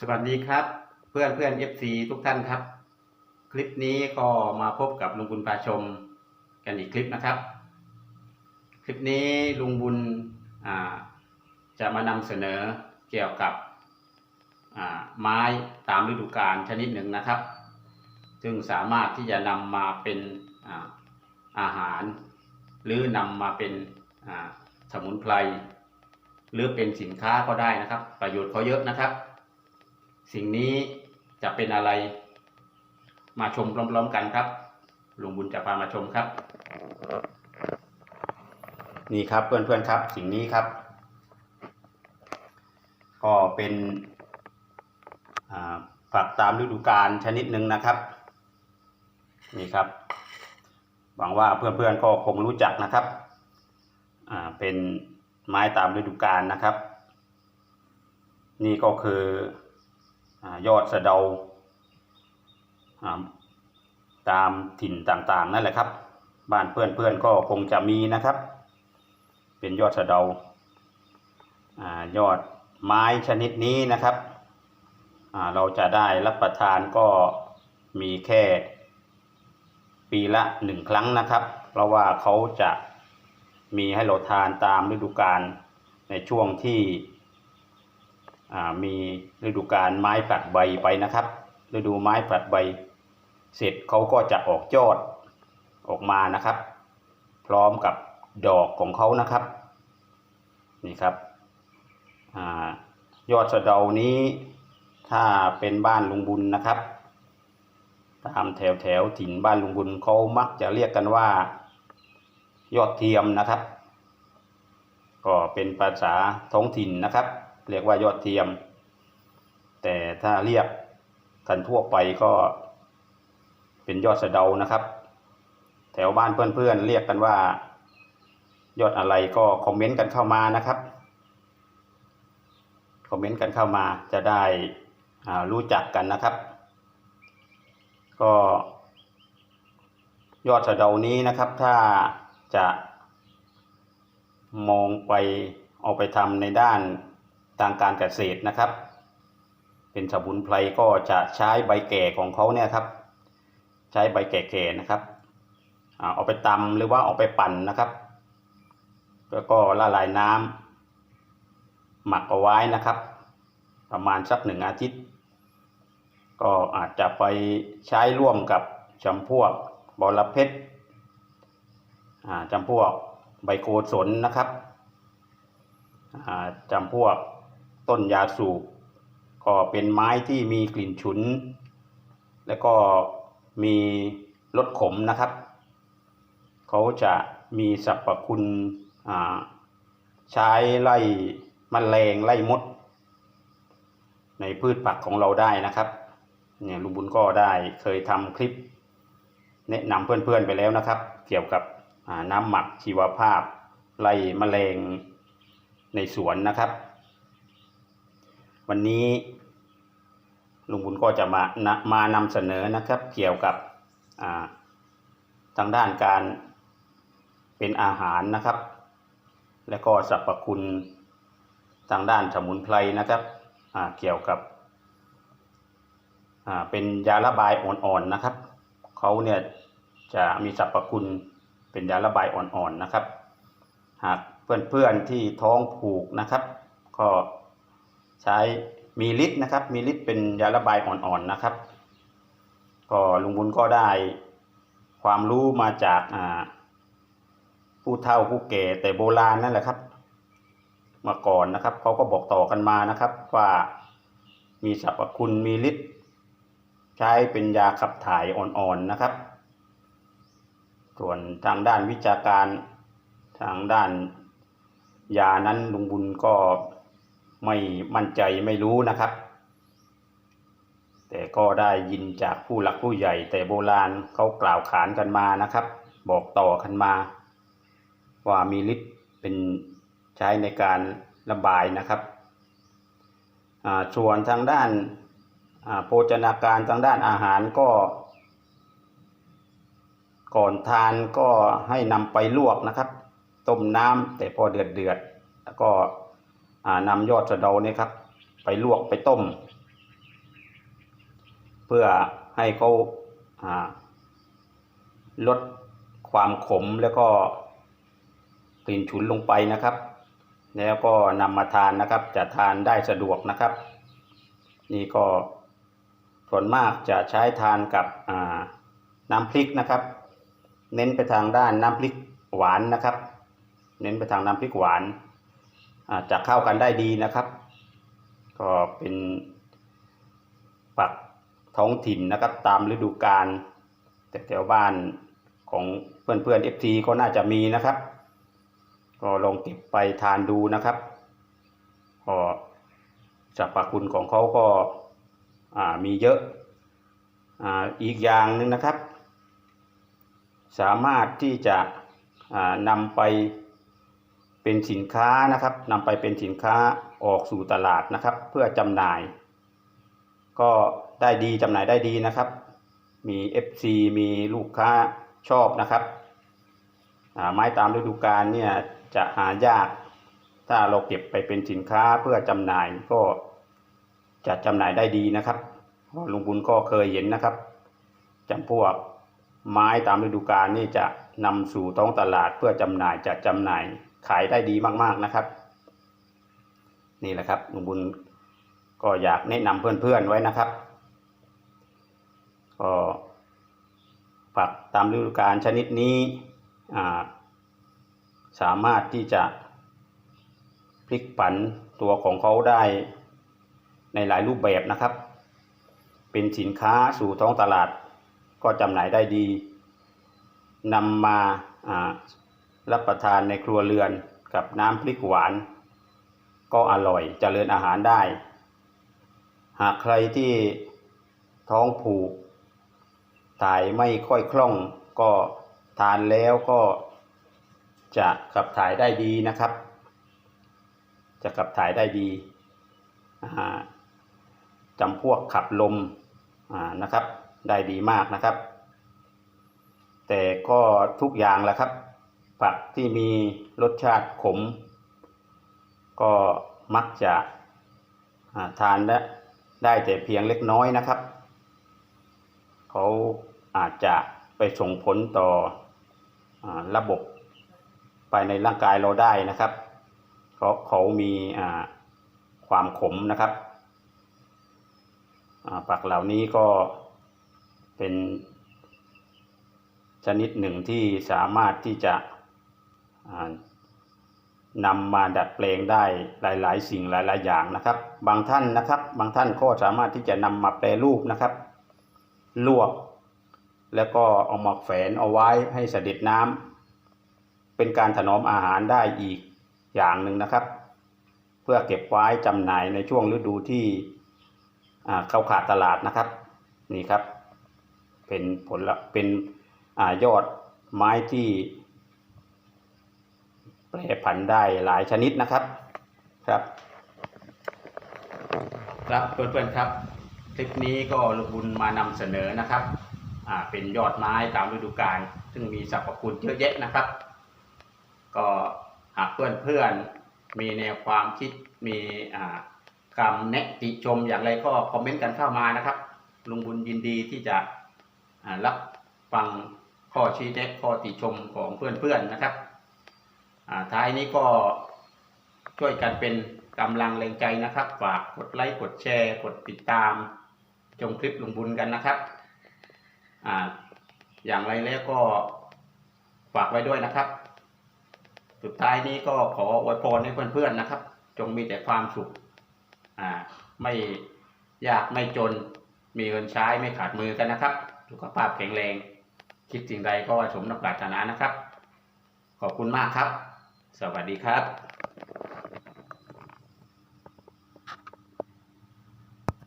สวัสดีครับ เพื่อนเพื่อน FC ทุกท่านครับ คลิปนี้ก็มาพบกับลุงบุญพาชมกันอีกคลิปนะครับ คลิปนี้ลุงบุญจะมานำเสนอเกี่ยวกับไม้ตามฤดูกาลชนิดหนึ่งนะครับ ซึ่งสามารถที่จะนำมาเป็นอาอาหาร หรือนำมาเป็นสมุนไพรหรือเป็นสินค้าก็ได้นะครับ ประโยชน์เขาเยอะนะครับ สิ่งนี้จะเป็นอะไร มาชมพร้อมๆกันครับลุงบุญจะพามาชมครับ นี่ครับเพื่อนๆครับ สิ่งนี้ครับ ก็เป็นอ่าผักตามฤดูกาลชนิดหนึ่งนะครับ นี่ครับหวังว่าเพื่อนๆก็คงรู้จักนะครับเป็นไม้ตามฤดูกาลนะครับ นี่ก็คือ ยอดสะเดา ตามถิ่นต่างๆนั่นแหละครับ บ้านเพื่อนๆก็คงจะมีนะครับ เป็นยอดสะเดายอดไม้ชนิดนี้นะครับ เราจะได้รับประทานก็มีแค่ปีละหนึ่งครั้งนะครับ เพราะว่าเขาจะมีให้เราทานตามฤดูกาลในช่วงที่ มีฤดูกาลไม้ผลัดใบไปนะครับฤดูไม้ผลัดใบ เสร็จเขาก็จะออกยอดออกมานะครับ พร้อมกับดอกของเขานะครับนี่ครับอยอดสะเดานี้ถ้าเป็นบ้านลุงบุญนะครับ ตามแถวแถวถิ่นบ้านลุงบุญเขามักจะเรียกกันว่า ยอดเทียมนะครับ ก็เป็นภาษาท้องถิ่นนะครับ เรียกว่ายอดเทียม แต่ถ้าเรียกกันทั่วไปก็เป็นยอดสะเดานะครับ แถวบ้านเพื่อนๆเรียกกันว่า ยอดอะไรก็คอมเมนต์กันเข้ามานะครับคอมเมนต์กันเข้ามาจะได้รู้จักกันนะครับ ก็ยอดสะเดานี้นะครับถ้าจะมองไปเอาไปทำในด้าน ทางการเกษตรนะครับ เป็นสมุนไพรก็จะใช้ใบแก่ของเขาเนี่ยครับ ใช้ใบแก่ๆนะครับเอาไปตำหรือว่าเอาไปปั่นนะครับแล้วก็ละลายน้ำหมักเอาไว้นะครับ ประมาณสักหนึ่งอาทิตย์ ก็อาจจะไปใช้ร่วมกับจำพวกบอระเพ็ดจำพวกใบโกศลนะครับจำพวก ต้นยาสูบก็เป็นไม้ที่มีกลิ่นฉุน แล้วก็มีรสขมนะครับ เขาจะมีสรรพคุณใช้ไล่มแมลงไล่มด ในพืชผักของเราได้นะครับเนี่ยลุงบุญก็ได้เคยทำคลิป แนะนำเพื่อนๆไปแล้วนะครับ เกี่ยวกับน้ำหมักชีวภาพ ไล่มแมลงในสวนนะครับ วันนี้ลุงบุญก็จะมานะมานำเสนอนะครับเกี่ยวกับทางด้านการเป็นอาหารนะครับ และก็สรรพคุณทางด้านสมุนไพรนะครับเกี่ยวกับเป็นยาระบายอ่อนๆนะครับเขาเนี่ยจะมีสรรพคุณเป็นยาระบายอ่อนๆนะครับ หากเพื่อนๆที่ท้องผูกนะครับ ก็ ใช้มีฤทธิ์นะครับ มีฤทธิ์เป็นยาระบายอ่อนๆนะครับ ก็ลุงบุญก็ได้ความรู้มาจากผู้เฒ่าผู้แก่แต่โบราณนั่นแหละครับมื่อก่อนนะครับเขาก็บอกต่อกันมานะครับ ว่ามีสรรพคุณมีฤทธิ์ใช้เป็นยาขับถ่ายอ่อนๆนะครับ ส่วนทางด้านวิชาการทางด้านยานั้นลุงบุญก็ ไม่มั่นใจไม่รู้นะครับ แต่ก็ได้ยินจากผู้หลักผู้ใหญ่ แต่โบราณเขากล่าวขานกันมานะครับ บอกต่อกันมา ว่ามีฤทธิ์เป็นใช้ในการระบายนะครับส่วนทางด้านาโภชนาการทางด้านอาหารก็ ก่อนทานก็ให้นำไปลวกนะครับ ต้มน้ำแต่พอเดือดเดือดแล้วก็ นำยอดสะเดาเนี่ยครับ ไปลวกไปต้ม เพื่อให้เขาาลดความขมแล้วก็กลิ่นฉุนลงไปนะครับ แล้วก็นำมาทานนะครับ จะทานได้สะดวกนะครับ นี่ก็ส่วนมากจะใช้ทานกับน้ำพริกนะครับ เน้นไปทางด้านน้ำพริกหวานนะครับ เน้นไปทางน้ำพริกหวาน อาจะเข้ากันได้ดีนะครับ ก็เป็นปักท้องถิ่นนะครับตามฤดูกาลแต่แถวบ้านของเพื่อนเพื่อนเอฟทีก็น่าจะมีนะครับ ก็ลองเก็บไปทานดูนะครับก็สรรพคุณของเขาก็มีเยอะออีกอย่างหนึ่งนะครับ สามารถที่จะนำไป เป็นสินค้านะครับนำไปเป็นสินค้าออกสู่ตลาดนะครับ เพื่อจำหน่าย ก็ได้ดีจำหน่ายได้ดีนะครับ มี FC มีลูกค้าชอบนะครับไม้ตามฤดูกาลเนี่ยจะหายาก ถ้าเราเก็บไปเป็นสินค้าเพื่อจำหน่ายก็จะจำหน่ายได้ดีนะครับลุงบุญก็เคยเห็นนะครับจำพวกไม้ตามฤดูกาลนี่จะนำสู่ท้องตลาดเพื่อจำหน่ายจะจำหน่าย ขายได้ดีมากๆนะครับ นี่แหละครับลุงบุญก็อยากแนะนำเพื่อนๆไว้นะครับ ก็ผักตามฤดูกาลชนิดนี้สามารถที่จะพลิกผันตัวของเขาได้ในหลายรูปแบบนะครับ เป็นสินค้าสู่ท้องตลาดก็จำหน่ายได้ดีนำมาอ่า รับประทานในครัวเรือนกับน้ำพริกหวาน ก็อร่อยเจริญอาหารได้ หากใครที่ท้องผูก ถ่ายไม่ค่อยคล่องก็ทานแล้วก็จะขับถ่ายได้ดีนะครับ จะขับถ่ายได้ดีจำพวกขับลมนะครับ ได้ดีมากนะครับ แต่ก็ทุกอย่างแหละครับ ผักที่มีรสชาติขม ก็มักจะทานได้ได้แต่เพียงเล็กน้อยนะครับ เขาอาจจะไปส่งผลต่ออระบบภายในร่างกายเราได้นะครับ เพราะเขามีความขมนะครับอ่าผักเหล่านี้ก็เป็นชนิดหนึ่งที่สามารถที่จะ นำมาดัดแปลงได้หลาย ๆ สิ่งหลาย ๆ อย่างนะครับ บางท่านนะครับ บางท่านก็สามารถที่จะนำมาแปรรูปนะครับ ลวก แล้วก็เอามาแฝนเอาไว้ให้เสด็จน้ำเป็นการถนอมอาหารได้อีกอย่างหนึ่งนะครับ เพื่อเก็บไว้จำหน่ายในช่วงฤดูที่เข้าขาดตลาดนะครับ นี่ครับ เป็นผลละเป็นอยอดไม้ที่ แปรผันได้หลายชนิดนะครับครับ ครับเพื่อนๆครับคลิปนี้ก็ลูกบุญมานำเสนอนะครับอ่าเป็นยอดไม้ตามฤดูกาลซึ่งมีสรรพคุณเยอะแยะนะครับ ก็หากเพื่อนๆมีแนวความคิดมีอ่าคำแนะติชมอย่างไรก็คอมเมนต์กันเข้ามานะครับ ลุงบุญยินดีที่จะรับฟังข้อชี้แนะข้อติชมของเพื่อนๆนะครับ ท้ายนี้ก็ช่วยกันเป็นกำลังแรงใจนะครับ ฝากกดไลค์ กดแชร์ กดติดตามชมคลิปลงบุญกันนะครับอ่าอย่างไรแล้วก็ฝากไว้ด้วยนะครับ สุดท้ายนี้ก็ขออวยพรให้เพื่อนๆนะครับ จงมีแต่ความสุขอ่าไม่ยากไม่จนมีเงินใช้ไม่ขาดมือกันนะครับ สุขภาพแข็งแรง คิดสิ่งใดก็สมดังปรารถนานะครับ ขอบคุณมากครับ สวัสดีครับ